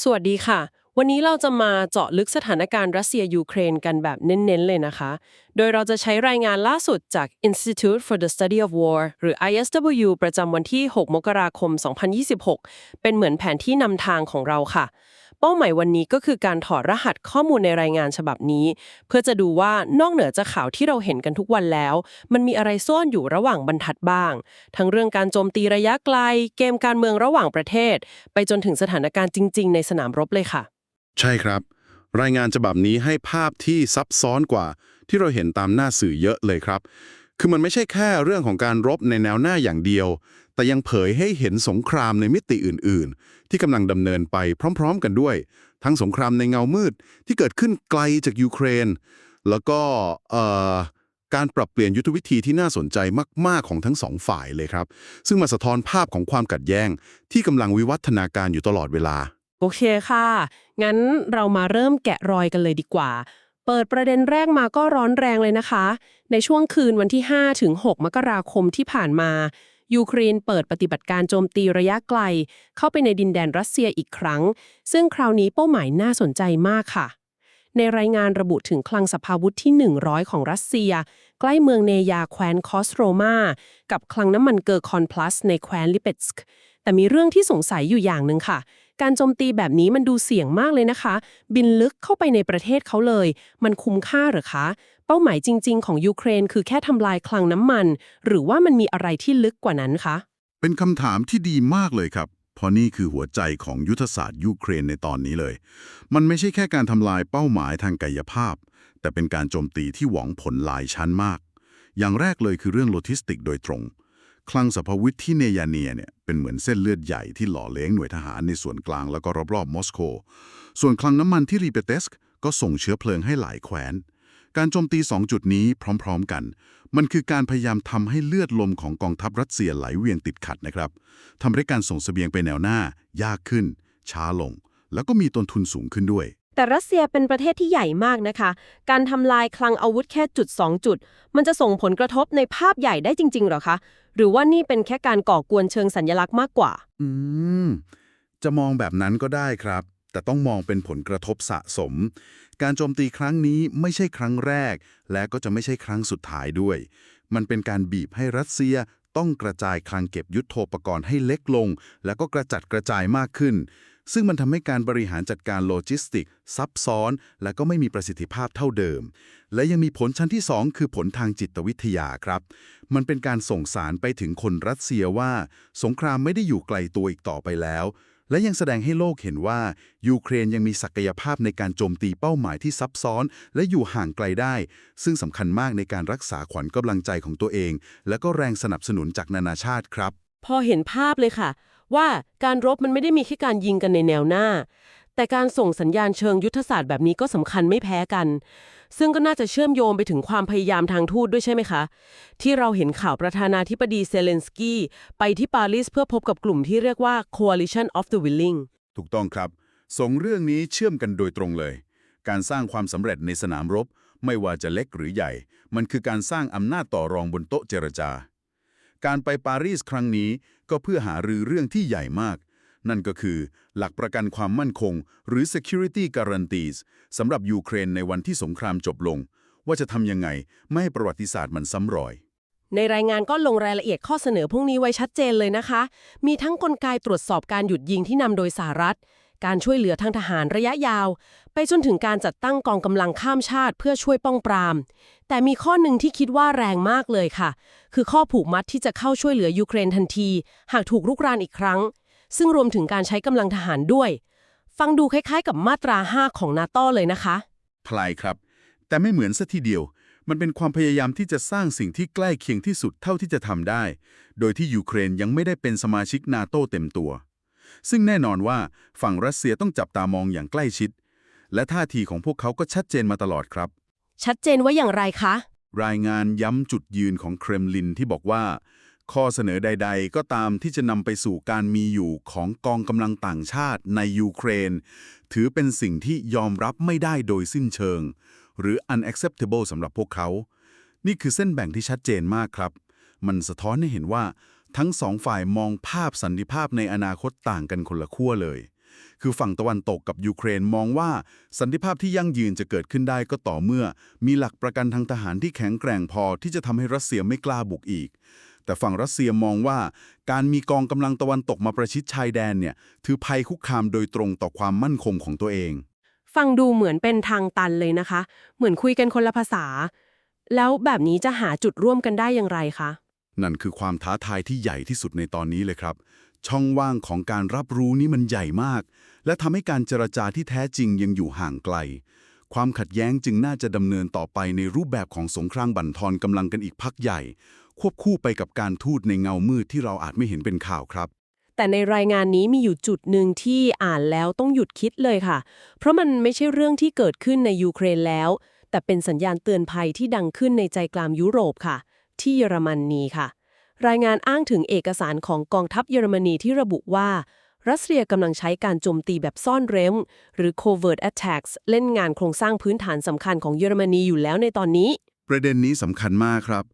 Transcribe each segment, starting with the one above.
สวัสดีค่ะ วันนี้เราจะมาเจาะลึกสถานการณ์รัสเซียยูเครนกันแบบเน้นๆเลยนะคะ โดยเราจะใช้รายงานล่าสุดจาก Institute for the Study of War หรือ ISW ประจำวันที่ 6 มกราคม 2026 เป็นเหมือนแผนที่นำทางของเราค่ะ เป้าหมายวันนี้ก็คือการถอดรหัสข้อมูลในรายงานฉบับนี้ เพื่อจะดูว่านอกเหนือจากข่าวที่เราเห็นกันทุกวันแล้ว มันมีอะไรซ่อนอยู่ระหว่างบรรทัดบ้าง ทั้งเรื่องการโจมตีระยะไกล เกมการเมืองระหว่างประเทศ ไปจนถึงสถานการณ์จริง ๆ ในสนามรบเลยค่ะ ใช่ครับ รายงานฉบับนี้ให้ภาพที่ซับซ้อนกว่า ที่เราเห็นตามหน้าสื่อเยอะเลยครับ คือมันไม่ใช่แค่เรื่องของการรบในแนวหน้าอย่างเดียว แต่ยังเผยให้เห็นสงครามในมิติอื่น ๆ ที่กำลังดำเนินไปพร้อม ๆ กันด้วย ทั้งสงครามในเงามืดที่เกิดขึ้นไกลจากยูเครน แล้วก็การปรับเปลี่ยนยุทธวิธีที่น่าสนใจมาก ๆ ของทั้งสองฝ่ายเลยครับ ซึ่งมาสะท้อนภาพของความกัดแย้ง ที่กำลังวิวัฒนาการอยู่ตลอดเวลา โอเคค่ะ งั้นเรามาเริ่มแกะรอยกันเลยดีกว่า เปิดประเด็นแรกมาก็ร้อนแรงเลยนะคะ ในช่วงคืนวันที่ 5 ถึง 6 มกราคมที่ผ่านมา ยูเครนเปิดปฏิบัติการโจมตีระยะไกล เข้าไปในดินแดนรัสเซียอีกครั้ง ซึ่งคราวนี้เป้าหมายน่าสนใจมากค่ะ ในรายงานระบุถึงคลังสภาวุธที่ 100 ของรัสเซีย ใกล้เมืองเนยาแคว้นคอสโรมากับคลังน้ำมันเกอร์คอนพลัสในแคว้นลิเปตสกแต่มีเรื่องที่สงสัยอยู่อย่างหนึ่งค่ะ การโจมตีแบบนี้มันดูเสี่ยงมากเลยนะคะ บินลึกเข้าไปในประเทศเขาเลย มันคุ้มค่าหรือคะ เป้าหมายจริง ๆ ของยูเครนคือแค่ทำลายคลังน้ำมัน หรือว่ามันมีอะไรที่ลึกกว่านั้นคะ เป็นคำถามที่ดีมากเลยครับ เพราะนี่คือหัวใจของยุทธศาสตร์ยูเครนในตอนนี้เลย มันไม่ใช่แค่การทำลายเป้าหมายทางกายภาพ แต่เป็นการโจมตีที่หวังผลหลายชั้นมาก อย่างแรกเลยคือเรื่องโลจิสติกโดยตรง คลังสรรพวิทที่เนยาเนียเนี่ยเป็นเหมือนเส้นเลือดใหญ่ที่หล่อเลี้ยงหน่วยทหารในส่วนกลางแล้วก็รอบๆมอสโก ส่วนคลังน้ำมันที่รีเปเตสก์ก็ส่งเชื้อเพลิงให้หลายแคว้น การโจมตี 2 จุดนี้พร้อมๆกัน มันคือการพยายามทำให้เลือดลมของกองทัพรัสเซียไหลเวียนติดขัดนะครับทำให้การส่งเสบียงไปแนวหน้า ยากขึ้น ช้าลง แล้วก็มีต้นทุนสูงขึ้นด้วยแต่รัสเซียเป็นประเทศที่ใหญ่มากนะคะ การทำลายคลังอาวุธแค่จุด 2 จุด มันจะส่งผลกระทบในภาพใหญ่ได้จริง ๆ หรอคะ หรือว่านี่เป็นแค่การก่อกวนเชิงสัญลักษณ์มากกว่า อืม จะมองแบบนั้นก็ได้ครับ แต่ต้องมองเป็นผลกระทบสะสม การโจมตีครั้งนี้ไม่ใช่ครั้งแรก และก็จะไม่ใช่ครั้งสุดท้ายด้วย มันเป็นการบีบให้รัสเซียต้องกระจายคลังเก็บยุทโธปกรณ์ให้เล็กลง แล้วก็กระจัดกระจายมากขึ้น ซึ่งมันทำให้การบริหารจัดการโลจิสติก ซับซ้อน และก็ไม่มีประสิทธิภาพเท่าเดิม และยังมีผลชั้นที่ 2 คือผลทางจิตวิทยาครับ มันเป็นการส่งสารไปถึงคนรัสเซียว่า สงครามไม่ได้อยู่ไกลตัวอีกต่อไปแล้ว และยังแสดงให้โลกเห็นว่า ยูเครนยังมีศักยภาพในการโจมตีเป้าหมายที่ซับซ้อน และอยู่ห่างไกลได้ ซึ่งสำคัญมากในการรักษาขวัญกำลังใจของตัวเอง และก็แรงสนับสนุนจากนานาชาติครับ พอเห็นภาพเลยค่ะ ว่าการรบมันไม่ได้มีแค่การยิงกันในแนวหน้า แต่การส่งสัญญาณเชิงยุทธศาสตร์แบบนี้ก็สำคัญไม่แพ้กัน ซึ่งก็น่าจะเชื่อมโยงไปถึงความพยายามทางทูตด้วยใช่ไหมคะ ที่เราเห็นข่าวประธานาธิบดีเซเลนสกี้ไปที่ปารีสเพื่อพบกับกลุ่มที่เรียกว่า Coalition of the Willing ถูกต้องครับส่งเรื่องนี้เชื่อมกันโดยตรงเลย การสร้างความสำเร็จในสนามรบ ไม่ว่าจะเล็กหรือใหญ่ มันคือการสร้างอำนาจต่อรองบนโต๊ะเจรจา การไปปารีสครั้งนี้ก็เพื่อหารือเรื่องที่ใหญ่มาก นั่นก็คือหลักประกันความมั่นคง หรือ security guarantees สำหรับยูเครนในวันที่สงครามจบลง ว่าจะทำยังไงไม่ให้ประวัติศาสตร์มันซ้ำรอยในรายงานก็ลงรายละเอียดข้อเสนอพวกนี้ไว้ชัดเจนเลยนะคะ มีทั้งกลไกตรวจสอบการหยุดยิงที่นำโดยสหรัฐ การช่วยเหลือทางทหารระยะยาว ไปจนถึงการจัดตั้งกองกำลังข้ามชาติเพื่อช่วยป้องปราม แต่มีข้อหนึ่งที่คิดว่าแรงมากเลยค่ะ คือข้อผูกมัดที่จะเข้าช่วยเหลือยูเครนทันที หากถูกรุกรานอีกครั้ง ซึ่งรวมถึงการใช้กำลังทหารด้วย ฟังดูคล้ายๆ กับมาตรา 5 ของนาโต้เลยนะคะพลายครับ แต่ไม่เหมือนซะทีเดียว มันเป็นความพยายามที่จะสร้างสิ่งที่ใกล้เคียงที่สุดเท่าที่จะทำได้ โดยที่ยูเครนยังไม่ได้เป็นสมาชิกนาโต้เต็มตัว ซึ่งแน่นอนว่าฝั่งรัสเซียต้องจับตามองอย่างใกล้ชิด และท่าทีของพวกเขาก็ชัดเจนมาตลอดครับ ชัดเจนว่าอย่างไรคะ รายงานย้ำจุดยืนของเครมลินที่บอกว่า ข้อเสนอใด ๆ ก็ตามที่จะนำไปสู่การมีอยู่ของกองกำลังต่างชาติในยูเครน ถือเป็นสิ่งที่ยอมรับไม่ได้โดยสิ้นเชิง หรือ unacceptable สำหรับพวกเขา นี่คือเส้นแบ่งที่ชัดเจนมากครับ มันสะท้อนให้เห็นว่า ทั้งสองฝ่ายมองภาพสันติภาพในอนาคตต่างกันคนละขั้วเลย คือฝั่งตะวันตกกับยูเครนมองว่าสันติภาพที่ยั่งยืนจะเกิดขึ้นได้ก็ต่อเมื่อ มีหลักประกันทางทหารที่แข็งแกร่งพอที่จะทำให้รัสเซียไม่กล้าบุกอีก แต่ฝั่งรัสเซียมองว่า การมีกองกำลังตะวันตกมาประชิดชายแดนเนี่ยถือภัยคุกคามโดยตรงต่อความมั่นคงของตัวเอง ฟังดูเหมือนเป็นทางตันเลยนะคะ เหมือนคุยกันคนละภาษา แล้วแบบนี้จะหาจุดร่วมกันได้อย่างไรคะ นั่นคือความท้าทายที่ใหญ่ที่สุดในตอนนี้เลยครับ ช่องว่างของการรับรู้นี่มันใหญ่มาก และทำให้การเจรจาที่แท้จริงยังอยู่ห่างไกล ความขัดแย้งจึงน่าจะดำเนินต่อไปในรูปแบบของสงครามบั่นทอนกำลังกันอีกพักใหญ่ ควบคู่ไปกับการทูตในเงามืดที่เราอาจไม่เห็นเป็นข่าวครับแต่ในรายงานนี้มีอยู่จุดหนึ่งที่อ่านแล้วต้องหยุดคิดเลยค่ะ เพราะมันไม่ใช่เรื่องที่เกิดขึ้นในยูเครนแล้ว แต่เป็นสัญญาณเตือนภัยที่ดังขึ้นในใจกลางยุโรปค่ะ ที่เยอรมนนีค่ะ รายงานอ้างถึงเอกสารของกองทัพเยอรมนีที่ระบุว่า รัสเซียกำลังใช้การโจมตีแบบซ่อนเร้นหรือ covert attacks เล่นงานโครงสร้างพื้นฐานสำคัญของเยอรมนีอยู่แล้วในตอนนี้ ประเด็นนี้สำคัญมากครับ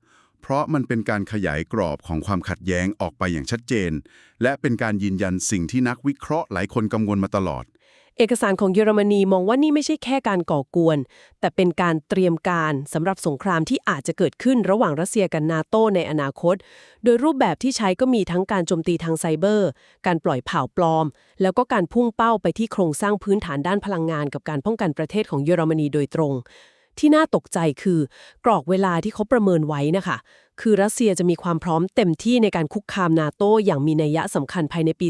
เพราะมันเป็นการขยายกรอบของความขัดแย้งออกไปอย่างชัดเจน และเป็นการยืนยันสิ่งที่นักวิเคราะห์หลายคนกังวลมาตลอด เอกสารของเยอรมนีมองว่านี่ไม่ใช่แค่การก่อกวน แต่เป็นการเตรียมการสำหรับสงครามที่อาจจะเกิดขึ้นระหว่างรัสเซียกับนาโตในอนาคต โดยรูปแบบที่ใช้ก็มีทั้งการโจมตีทางไซเบอร์ การปล่อยข่าวปลอม แล้วก็การพุ่งเป้าไปที่โครงสร้างพื้นฐานด้านพลังงานกับการป้องกันประเทศของเยอรมนีโดยตรง ที่น่าตกใจคือกรอกเวลาที่เขาประเมินไว้นะคะ คือรัสเซียจะมีความพร้อมเต็มที่ในการคุกคามนาโตอย่างมีนัยยะสำคัญภายในปี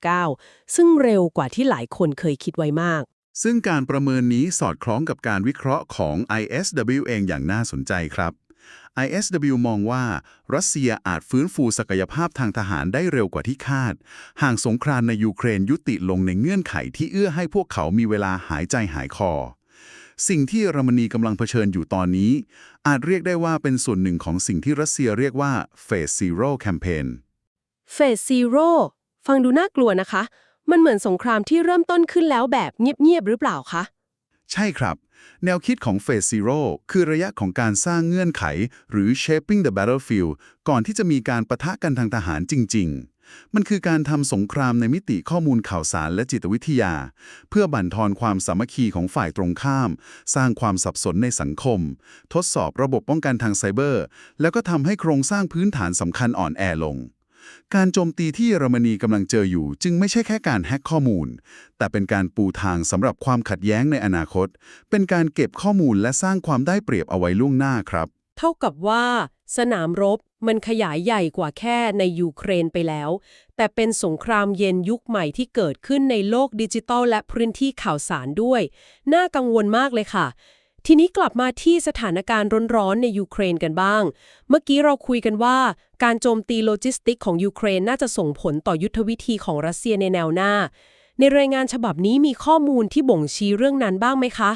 2029 ซึ่งเร็วกว่าที่หลายคนเคยคิดไว้มากซึ่งการประเมินนี้สอดคล้องกับการวิเคราะห์ของ ISW เองอย่างน่าสนใจครับ ISW มองว่า รัสเซียอาจฟื้นฟูศักยภาพทางทหารได้เร็วกว่าที่คาด ห่ากสงครามในยูเครนยุติลงในเงื่อนไขที่เอื้อให้พวกเขามีเวลาหายใจหายคอ สิ่งที่เยอรมนีกำลังเผชิญอยู่ตอนนี้ อาจเรียกได้ว่าเป็นส่วนหนึ่งของสิ่งที่รัสเซียเรียกว่า Phase Zero Campaign เฟสซีโร่ฟังดูน่ากลัวนะคะ มันเหมือนสงครามที่เริ่มต้นขึ้นแล้วแบบเงียบๆหรือเปล่าคะใช่ครับ แนวคิดของ Phase Zero คือระยะของการสร้างเงื่อนไข หรือ shaping the battlefield ก่อนที่จะมีการประทะกันทางทหารจริง ๆ มันคือการทำสงครามในมิติข้อมูลข่าวสารและจิตวิทยา เพื่อบั่นทอนความสามัคคีของฝ่ายตรงข้าม สร้างความสับสนในสังคม ทดสอบระบบป้องกันทางไซเบอร์ แล้วก็ทำให้โครงสร้างพื้นฐานสำคัญอ่อนแอลง การโจมตีที่เยอรมนีกำลังเจออยู่ จึงไม่ใช่แค่การแฮ็กข้อมูล แต่เป็นการปูทางสำหรับความขัดแย้งในอนาคต เป็นการเก็บข้อมูลและสร้างความได้เปรียบเอาไว้ล่วงหน้าครับ เท่ากับว่า สนามรบ มันขยายใหญ่กว่าแค่ในยูเครนไปแล้ว แต่เป็นสงครามเย็นยุคใหม่ที่เกิดขึ้นในโลกดิจิทัลและพื้นที่ข่าวสารด้วย น่ากังวลมากเลยค่ะ ทีนี้กลับมาที่สถานการณ์ร้อนๆในยูเครนกันบ้าง เมื่อกี้เราคุยกันว่า การโจมตีโลจิสติกของยูเครนน่าจะส่งผลต่อยุทธวิธีของรัสเซียในแนวหน้า ในรายงานฉบับนี้มีข้อมูลที่บ่งชี้เรื่องนั้นบ้างไหมคะ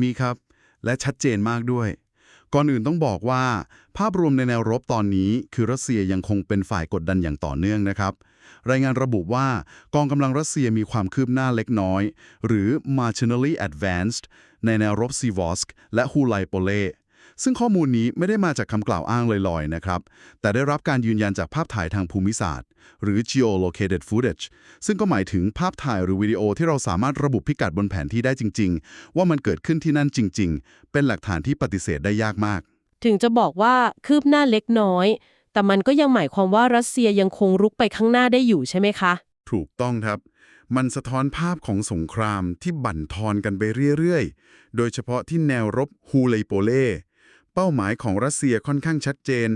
มีครับ และชัดเจนมากด้วย ก่อนอื่นต้องบอกว่า ภาพรวมในแนวรบตอนนี้ คือรัสเซียยังคงเป็นฝ่ายกดดันอย่างต่อเนื่องนะครับ รายงานระบุว่ากองกำลังรัสเซียมีความคืบหน้าเล็กน้อย หรือ marginally advanced ในแนวรบซีวอสกและฮูไลโปเล ซึ่งข้อมูลนี้ไม่ได้มาจากคำกล่าวอ้างลอยๆนะครับ แต่ได้รับการยืนยันจากภาพถ่ายทางภูมิศาสตร์ หรือ geolocated footage ซึ่งก็หมายถึงภาพถ่ายหรือวิดีโอที่เราสามารถระบุพิกัดบนแผนที่ได้จริง ๆ ว่ามันเกิดขึ้นที่นั่นจริง ๆ เป็นหลักฐานที่ปฏิเสธได้ยากมาก ถึงจะบอกว่าคืบหน้าเล็กน้อย แต่มันก็ยังหมายความว่ารัสเซียยังคงรุกไปข้างหน้าได้อยู่ใช่ไหมคะ ถูกต้องครับมันสะท้อนภาพของสงครามที่บั่นทอนกันไปเรื่อย ๆ โดยเฉพาะที่แนวรบฮูเลโปเล่ เป้าหมายของรัสเซียค่อนข้างชัดเจน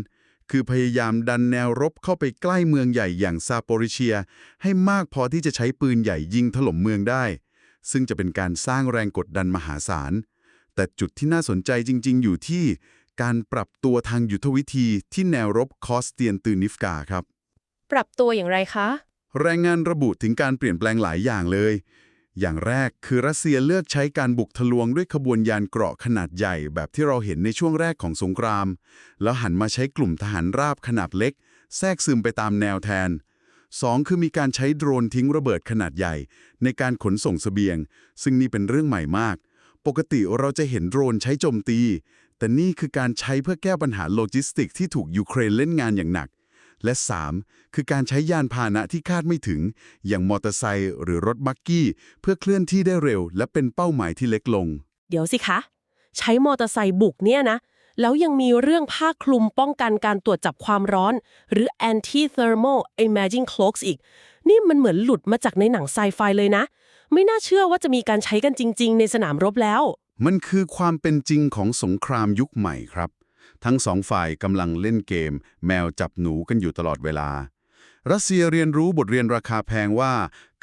คือพยายามดันแนวรบเข้าไปใกล้เมืองใหญ่อย่างซาโปริเชีย ให้มากพอที่จะใช้ปืนใหญ่ยิงถล่มเมืองได้ ซึ่งจะเป็นการสร้างแรงกดดันมหาศาล แต่จุดที่น่าสนใจจริง ๆ อยู่ที่การปรับตัวทางยุทธวิธีที่แนวรบคอสเตียนตือนิฟกาครับ ปรับตัวอย่างไรคะรายงานระบุถึงการเปลี่ยนแปลงหลายอย่างเลย อย่างแรกคือรัสเซียเลือกใช้การบุกทะลวงด้วยขบวนยานเกราะขนาดใหญ่แบบที่เราเห็นในช่วงแรกของสงคราม แล้วหันมาใช้กลุ่มทหารราบขนาดเล็ก แทรกซึมไปตามแนวแทน 2. คือมีการใช้โดรนทิ้งระเบิดขนาดใหญ่ ในการขนส่งเสบียง ซึ่งนี่เป็นเรื่องใหม่มาก ปกติเราจะเห็นโดรนใช้โจมตี แต่นี่คือการใช้เพื่อแก้ปัญหาโลจิสติกที่ถูกยูเครนเล่นงานอย่างหนัก และ 3. คือการใช้ยานพาหนะที่คาดไม่ถึง อย่างมอเตอร์ไซค์หรือรถบักกี้ เพื่อเคลื่อนที่ได้เร็ว และเป็นเป้าหมายที่เล็กลง เดี๋ยวสิคะ ใช้มอเตอร์ไซค์บุกเนี่ยนะ แล้วยังมีเรื่องผ้าคลุมป้องกันการตรวจจับความร้อน หรือ anti thermal imaging cloaks อีก นี่มันเหมือนหลุดมาจากในหนังไซไฟเลยนะ ไม่น่าเชื่อว่าจะมีการใช้กันจริง ๆ ในสนามรบแล้ว มันคือความเป็นจริงของสงครามยุคใหม่ครับ ทั้งสองฝ่ายกำลังเล่นเกม แมวจับหนูกันอยู่ตลอดเวลา รัสเซียเรียนรู้บทเรียนราคาแพงว่า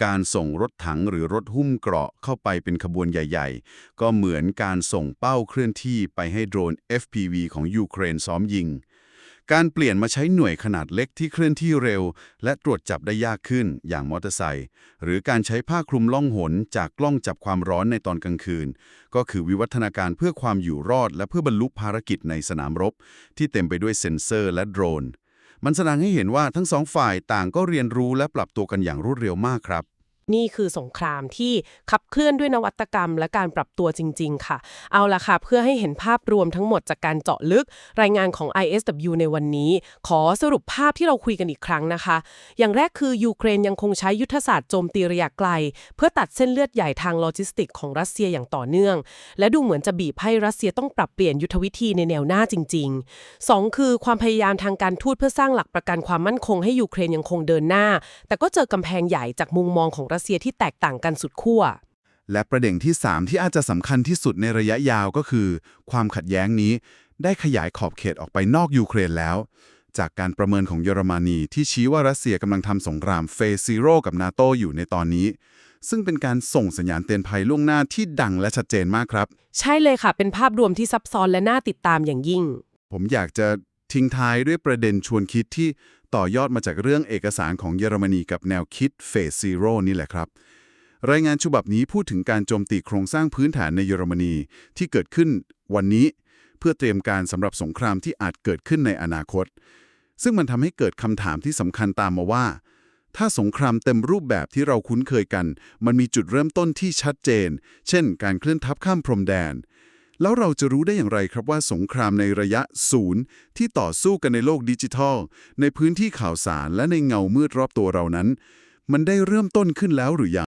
การส่งรถถังหรือรถหุ้มเกราะเข้าไปเป็นขบวนใหญ่ ๆ ก็เหมือนการส่งเป้าเคลื่อนที่ไปให้โดรน FPV ของยูเครนซ้อมยิง การเปลี่ยนมาใช้หน่วยขนาดเล็กที่เคลื่อนที่เร็ว และตรวจจับได้ยากขึ้นอย่างมอเตอร์ไซค์หรือการใช้ผ้าคลุมล่องหนจากกล้องจับความร้อนในตอนกลางคืน ก็คือวิวัฒนาการเพื่อความอยู่รอด และเพื่อบรรลุภารกิจในสนามรบ ที่เต็มไปด้วยเซ็นเซอร์และโดรน มันแสดงให้เห็นว่าทั้งสองฝ่ายต่างก็เรียนรู้และปรับตัวกันอย่างรวดเร็วมากครับ นี่คือสงครามที่ขับเคลื่อนด้วยนวัตกรรม และการปรับตัวจริง ๆ ค่ะ เอาละค่ะ เพื่อให้เห็นภาพรวมทั้งหมดจากการเจาะลึกรายงานของ ISW ในวันนี้ ขอสรุปภาพที่เราคุยกันอีกครั้งนะคะ อย่างแรกคือ ยูเครนยังคงใช้ยุทธศาสตร์โจมตีระยะไกล เพื่อตัดเส้นเลือดใหญ่ทางโลจิสติกของรัสเซียอย่างต่อเนื่อง และดูเหมือนจะบีบให้รัสเซียต้องปรับเปลี่ยนยุทธวิธีในแนวหน้าจริง ๆ 2 คือความพยายามทางการทูตเพื่อสร้างหลักประกันความมั่นคงให้ยูเครนยังคงเดินหน้า แต่ก็เจอกำแพงใหญ่จากมุมมองของรัสเซียที่แตกต่างกันสุดขั้วและประเด็นที่ 3 ที่อาจจะสำคัญที่สุดในระยะยาวก็คือ ความขัดแย้งนี้ ได้ขยายขอบเขตออกไปนอกยูเครนแล้ว จากการประเมินของเยอรมนีที่ชี้ว่ารัสเซียกำลังทำสงครามเฟสซีโร่กับนาโตอยู่ในตอนนี้ ซึ่งเป็นการส่งสัญญาณเตือนภัยล่วงหน้าที่ดังและชัดเจนมากครับ ใช่เลยค่ะ เป็นภาพรวมที่ซับซ้อนและน่าติดตามอย่างยิ่ง ผมอยากจะทิ้งท้ายด้วยประเด็นชวนคิดที่ ต่อยอดมาจากเรื่องเอกสารของเยอรมนีกับแนวคิดเฟสซีโร่นี่แหละครับ รายงานฉบับนี้พูดถึงการโจมตีโครงสร้างพื้นฐานในเยอรมนีที่เกิดขึ้นวันนี้เพื่อเตรียมการสำหรับสงครามที่อาจเกิดขึ้นในอนาคต ซึ่งมันทำให้เกิดคำถามที่สำคัญตามมาว่า ถ้าสงครามเต็มรูปแบบที่เราคุ้นเคยกัน มันมีจุดเริ่มต้นที่ชัดเจน เช่น การเคลื่อนทัพข้ามพรมแดน แล้วเราจะรู้ได้อย่างไรครับว่าสงครามในระยะศูนย์ที่ต่อสู้กันในโลกดิจิทัล ในพื้นที่ข่าวสารและในเงามืดรอบตัวเรานั้น มันได้เริ่มต้นขึ้นแล้วหรือยัง